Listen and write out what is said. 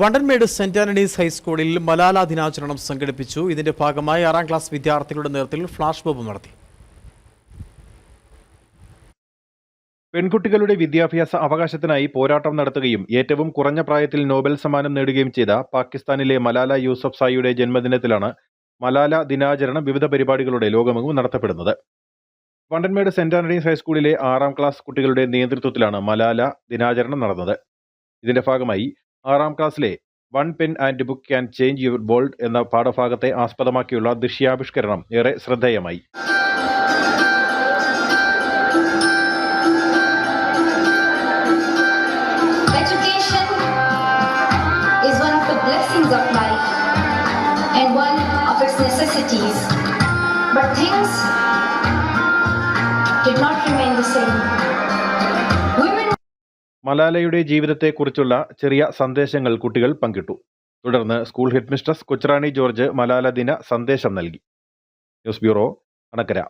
Vandanmedu saint Antony's ഹൈസ്കൂളിൽ മലാല ദിനാചരണം സംഘടിപ്പിച്ചു. ഇതിന്റെ ഭാഗമായി ആറാം ക്ലാസ് വിദ്യാർത്ഥികളുടെ നേതൃത്വത്തിൽ ഫ്ലാഷ് മോബ് നടത്തി. പെൺകുട്ടികളുടെ വിദ്യാഭ്യാസ അവകാശത്തിനായി പോരാട്ടം നടത്തുകയും ഏറ്റവും കുറഞ്ഞ പ്രായത്തിൽ നോബൽ സമ്മാനം നേടുകയും ചെയ്ത പാകിസ്ഥാനിലെ മലാല യൂസഫ് സായിയുടെ ജന്മദിനത്തിലാണ് മലാല ദിനാചരണം വിവിധ പരിപാടികളുടെ ലോകമെങ്ങും നടത്തപ്പെടുന്നത്. വണ്ടൻമേട് സെന്റ് ആന്റണീസ് ഹൈസ്കൂളിലെ ആറാം ക്ലാസ് കുട്ടികളുടെ നേതൃത്വത്തിലാണ് മലാല ദിനാചരണം നടന്നത്. ഇതിന്റെ ഭാഗമായി ആറാം ക്ലാസ്സിലെ one pen and book can change your world എന്ന പാഠഭാഗത്തെ ആസ്പദമാക്കിയുള്ള ദൃശ്യാവിഷ്കരണം ഏറെ ശ്രദ്ധേയമായി. But things did not remain the same. മലാലയുടെ ജീവിതത്തെക്കുറിച്ചുള്ള ചെറിയ സന്ദേശങ്ങൾ കുട്ടികൾ പങ്കിട്ടു. തുടർന്ന് school headmistress Kochurani George Malala ദിന സന്ദേശം നൽകി. News bureau Anakkara.